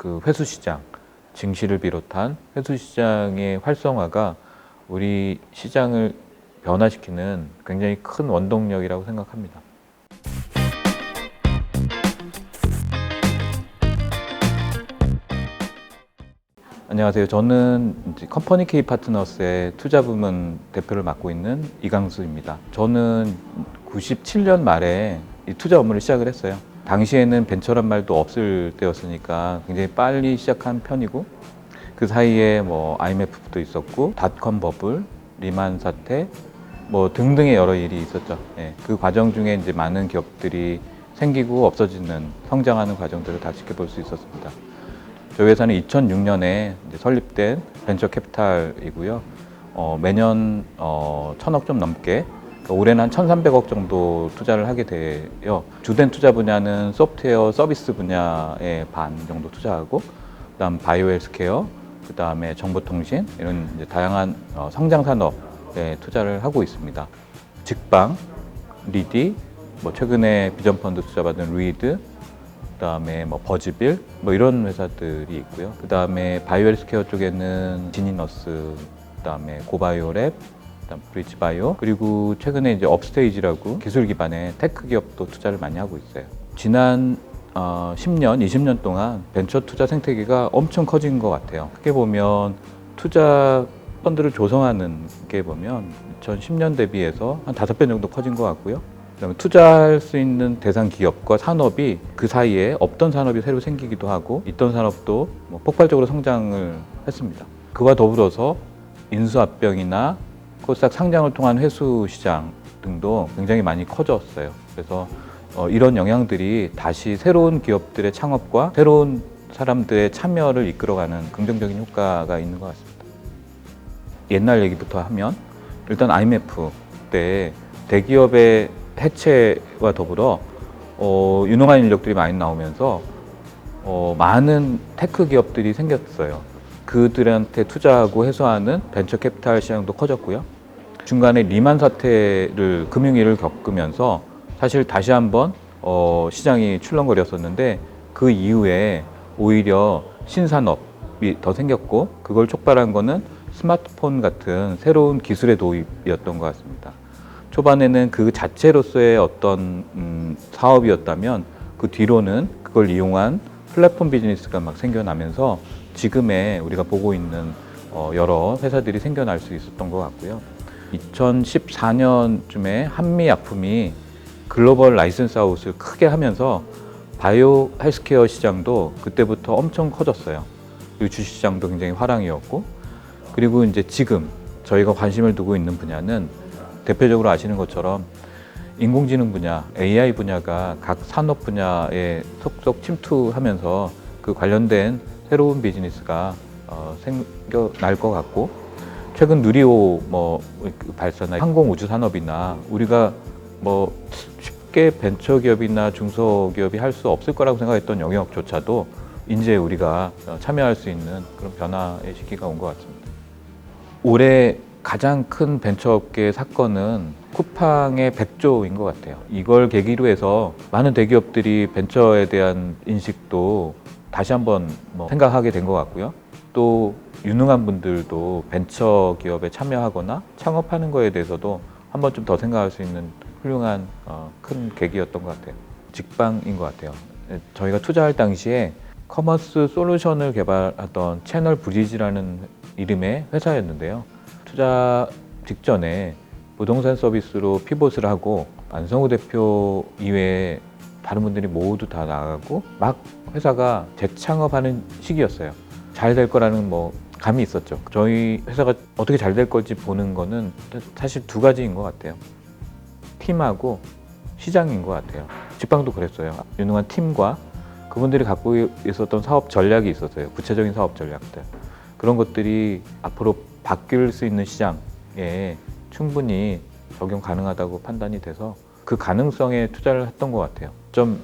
그 회수 시장, 증시를 비롯한 회수 시장의 활성화가 우리 시장을 변화시키는 굉장히 큰 원동력이라고 생각합니다. 안녕하세요. 저는 컴퍼니 K 파트너스의 투자 부문 대표를 맡고 있는 이강수입니다. 저는 97년 말에 이 투자 업무를 시작을 했어요. 당시에는 벤처란 말도 없을 때였으니까 굉장히 빨리 시작한 편이고 그 사이에 뭐 IMF도 있었고 닷컴 버블, 리만 사태 뭐 등등의 여러 일이 있었죠. 예, 그 과정 중에 이제 많은 기업들이 생기고 없어지는 성장하는 과정들을 다 지켜볼 수 있었습니다. 저희 회사는 2006년에 설립된 벤처 캐피탈이고요. 어, 매년 어, 천억 좀 넘게 올해는 한 1,300억 정도 투자를 하게 돼요. 주된 투자 분야는 소프트웨어 서비스 분야에 반 정도 투자하고 그다음 바이오 헬스케어, 그다음에 정보통신 이런 다양한 어, 성장 산업에 투자를 하고 있습니다. 직방, 리디, 뭐 최근에 비전 펀드 투자 받은 리드, 그다음에 뭐 버즈빌 뭐 이런 회사들이 있고요. 그다음에 바이오 헬스케어 쪽에는 지니너스, 그다음에 고바이오랩, 그다음 브리지바이오 그리고 최근에 이제 업스테이지라고 기술 기반의 테크 기업도 투자를 많이 하고 있어요. 지난 어, 10년, 20년 동안 벤처 투자 생태계가 엄청 커진 것 같아요. 크게 보면 투자 펀드를 조성하는 게 보면 2010년 대비해서 한 다섯 배 정도 커진 것 같고요. 그다음에 투자할 수 있는 대상 기업과 산업이 그 사이에 없던 산업이 새로 생기기도 하고 있던 산업도 뭐 폭발적으로 성장을 했습니다. 그와 더불어서 인수합병이나 코스닥 상장을 통한 회수 시장 등도 굉장히 많이 커졌어요. 그래서 어, 이런 영향들이 다시 새로운 기업들의 창업과 새로운 사람들의 참여를 이끌어가는 긍정적인 효과가 있는 것 같습니다. 옛날 얘기부터 하면 일단 IMF 때 대기업의 해체와 더불어 어, 유능한 인력들이 많이 나오면서 어, 많은 테크 기업들이 생겼어요. 그들한테 투자하고 해소하는 벤처 캐피탈 시장도 커졌고요. 중간에 리만 사태를 금융위를 겪으면서 사실 다시 한번 어, 시장이 출렁거렸었는데 그 이후에 오히려 신산업이 더 생겼고 그걸 촉발한 거는 스마트폰 같은 새로운 기술의 도입이었던 것 같습니다. 초반에는 그 자체로서의 어떤 음, 사업이었다면 그 뒤로는 그걸 이용한 플랫폼 비즈니스가 막 생겨나면서 지금의 우리가 보고 있는 어, 여러 회사들이 생겨날 수 있었던 것 같고요. 2014년쯤에 한미 약품이 글로벌 라이센스 아웃을 크게 하면서 바이오 헬스케어 시장도 그때부터 엄청 커졌어요. 그리고 주식 시장도 굉장히 화랑이었고 그리고 이제 지금 저희가 관심을 두고 있는 분야는 대표적으로 아시는 것처럼 인공지능 분야, AI 분야가 각 산업 분야에 속속 침투하면서 그 관련된 새로운 비즈니스가 어, 생겨날 것 같고 최근 누리호 뭐 발사나 항공 우주 산업이나 우리가 뭐 쉽게 벤처 기업이나 중소기업이 할 수 없을 거라고 생각했던 영역조차도 이제 우리가 어, 참여할 수 있는 그런 변화의 시기가 온 것 같습니다. 올해 가장 큰 벤처업계 사건은 쿠팡의 100조인 것 같아요. 이걸 계기로 해서 많은 대기업들이 벤처에 대한 인식도 다시 한번 뭐 생각하게 된 것 같고요. 또 유능한 분들도 벤처 기업에 참여하거나 창업하는 거에 대해서도 한 번쯤 더 생각할 수 있는 훌륭한 어, 큰 계기였던 것 같아요. 직방인 것 같아요. 저희가 투자할 당시에 커머스 솔루션을 개발하던 채널 브리지라는 이름의 회사였는데요. 투자 직전에 부동산 서비스로 피봇을 하고 안성우 대표 이외에 다른 분들이 모두 다 나가고 막 회사가 재창업하는 시기였어요. 잘 될 거라는 뭐 감이 있었죠. 저희 회사가 어떻게 잘 될 건지 보는 거는 사실 두 가지인 것 같아요. 팀하고 시장인 것 같아요. 직방도 그랬어요. 유능한 팀과 그분들이 갖고 있었던 사업 전략이 있었어요. 구체적인 사업 전략들. 그런 것들이 앞으로 바뀔 수 있는 시장에 충분히 적용 가능하다고 판단이 돼서 그 가능성에 투자를 했던 것 같아요. 좀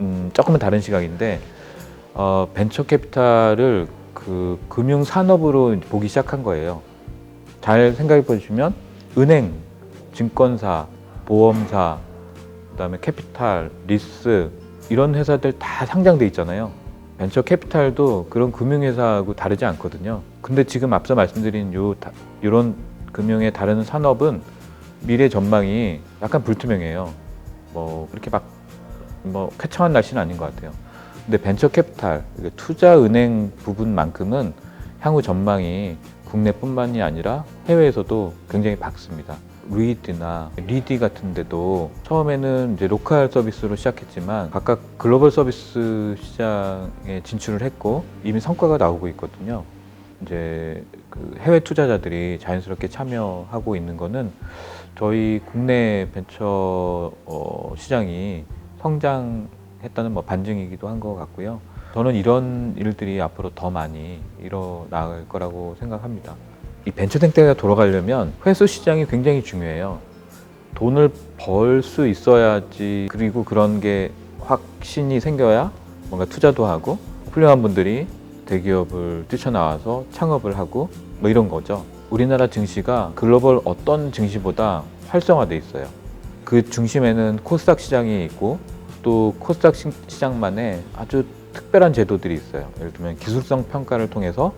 음, 조금은 다른 시각인데 어, 벤처 캐피탈을 그 금융 산업으로 보기 시작한 거예요. 잘 생각해 보시면 은행, 증권사, 보험사, 그다음에 캐피탈, 리스 이런 회사들 다 상장돼 있잖아요. 벤처 캐피탈도 그런 금융회사하고 다르지 않거든요. 근데 지금 앞서 말씀드린 요 다- 이런 금융의 다른 산업은 미래 전망이 약간 불투명해요. 뭐 그렇게 막 뭐 쾌청한 날씨는 아닌 것 같아요. 근데 벤처 캐피탈, 투자 은행 부분만큼은 향후 전망이 국내뿐만이 아니라 해외에서도 굉장히 밝습니다. 루이드나 리디 같은 데도 처음에는 이제 로컬 서비스로 시작했지만 각각 글로벌 서비스 시장에 진출을 했고 이미 성과가 나오고 있거든요. 이제 그 해외 투자자들이 자연스럽게 참여하고 있는 거는 저희 국내 벤처 어, 시장이 성장 했다는 뭐 반증이기도 한 것 같고요. 저는 이런 일들이 앞으로 더 많이 일어날 거라고 생각합니다. 이 벤처 생태계가 돌아가려면 회수 시장이 굉장히 중요해요. 돈을 벌 수 있어야지 그리고 그런 게 확신이 생겨야 뭔가 투자도 하고 훌륭한 분들이 대기업을 뛰쳐나와서 창업을 하고 뭐 이런 거죠. 우리나라 증시가 글로벌 어떤 증시보다 활성화돼 있어요. 그 중심에는 코스닥 시장이 있고 또 코스닥 시- 시장만의 아주 특별한 제도들이 있어요. 예를 들면 기술성 평가를 통해서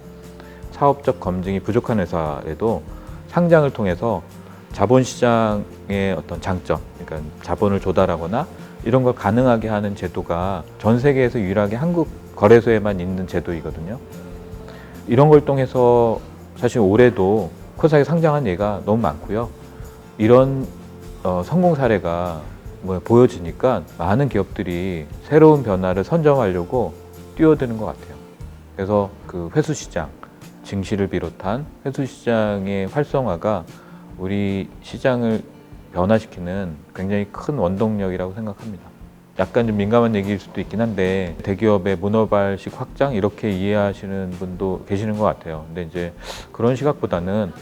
사업적 검증이 부족한 회사에도 상장을 통해서 자본 시장의 어떤 장점, 그러니까 자본을 조달하거나 이런 걸 가능하게 하는 제도가 전 세계에서 유일하게 한국 거래소에만 있는 제도이거든요. 이런 걸 통해서 사실 올해도 코스닥에 상장한 예가 너무 많고요. 이런 어, 성공 사례가 뭐 보여지니까 많은 기업들이 새로운 변화를 선점하려고 뛰어드는 것 같아요. 그래서 그 회수 시장, 증시를 비롯한 회수 시장의 활성화가 우리 시장을 변화시키는 굉장히 큰 원동력이라고 생각합니다. 약간 좀 민감한 얘기일 수도 있긴 한데 대기업의 문어발식 확장 이렇게 이해하시는 분도 계시는 것 같아요. 근데 이제 그런 시각보다는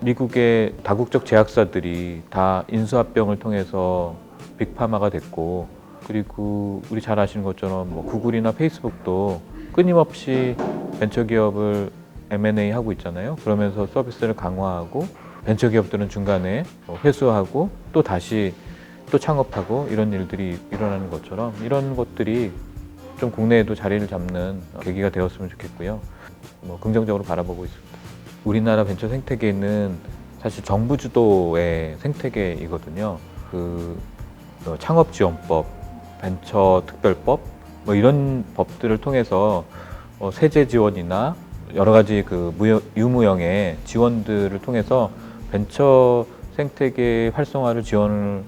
미국의 다국적 제약사들이 다 인수합병을 통해서 빅파마가 됐고 그리고 우리 잘 아시는 것처럼 뭐 구글이나 페이스북도 끊임없이 벤처기업을 M&A 하고 있잖아요. 그러면서 서비스를 강화하고 벤처기업들은 중간에 뭐 회수하고 또 다시 또 창업하고 이런 일들이 일어나는 것처럼 이런 것들이 좀 국내에도 자리를 잡는 계기가 되었으면 좋겠고요. 뭐 긍정적으로 바라보고 있습니다. 우리나라 벤처 생태계는 사실 정부 주도의 생태계이거든요. 그 어, 창업지원법, 벤처 특별법 뭐 이런 법들을 통해서 어, 세제 지원이나 여러 가지 그 무여, 유무형의 지원들을 통해서 벤처 생태계 활성화를 지원을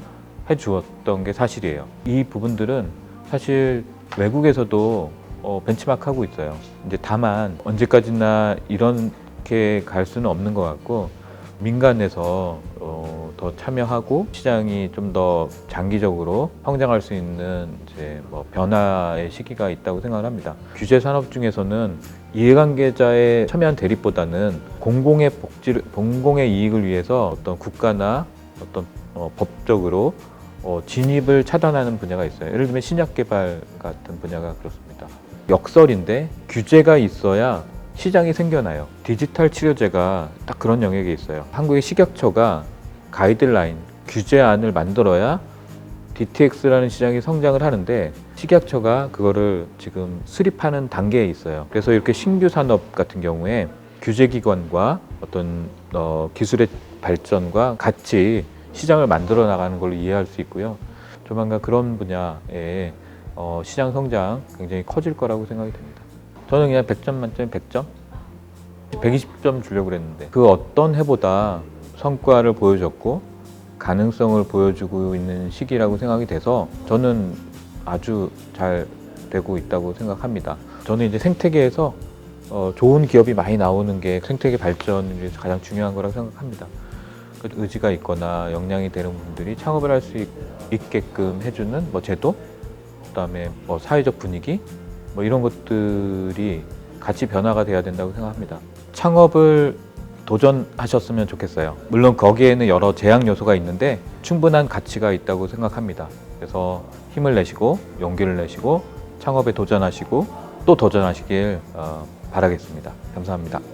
해 주었던 게 사실이에요. 이 부분들은 사실 외국에서도 어, 벤치마크하고 있어요. 이제 다만 언제까지나 이렇게 갈 수는 없는 것 같고 민간에서 어, 더 참여하고 시장이 좀 더 장기적으로 성장할 수 있는 이제 뭐 변화의 시기가 있다고 생각을 합니다. 규제 산업 중에서는 이해관계자의 첨예한 대립보다는 공공의 복지를 공공의 이익을 위해서 어떤 국가나 어떤 어, 법적으로 어, 진입을 차단하는 분야가 있어요. 예를 들면 신약 개발 같은 분야가 그렇습니다. 역설인데 규제가 있어야 시장이 생겨나요. 디지털 치료제가 딱 그런 영역에 있어요. 한국의 식약처가 가이드라인, 규제안을 만들어야 DTX라는 시장이 성장을 하는데 식약처가 그거를 지금 수립하는 단계에 있어요. 그래서 이렇게 신규 산업 같은 경우에 규제기관과 어떤 어, 기술의 발전과 같이 시장을 만들어 나가는 걸로 이해할 수 있고요. 조만간 그런 분야에 어, 시장 성장 굉장히 커질 거라고 생각이 됩니다. 저는 그냥 100점 만점에 100점? 120점 주려고 그랬는데 그 어떤 해보다 성과를 보여줬고 가능성을 보여주고 있는 시기라고 생각이 돼서 저는 아주 잘 되고 있다고 생각합니다. 저는 이제 생태계에서 어, 좋은 기업이 많이 나오는 게 생태계 위해서 가장 중요한 거라고 생각합니다. 그 의지가 있거나 역량이 되는 분들이 창업을 할 수 있게끔 해주는 뭐 제도, 그다음에 뭐 사회적 분위기, 뭐 이런 것들이 같이 변화가 돼야 된다고 생각합니다. 창업을 도전하셨으면 좋겠어요. 물론 거기에는 여러 제약 요소가 있는데 충분한 가치가 있다고 생각합니다. 그래서 힘을 내시고 용기를 내시고 창업에 도전하시고 또 도전하시길 어, 바라겠습니다. 감사합니다.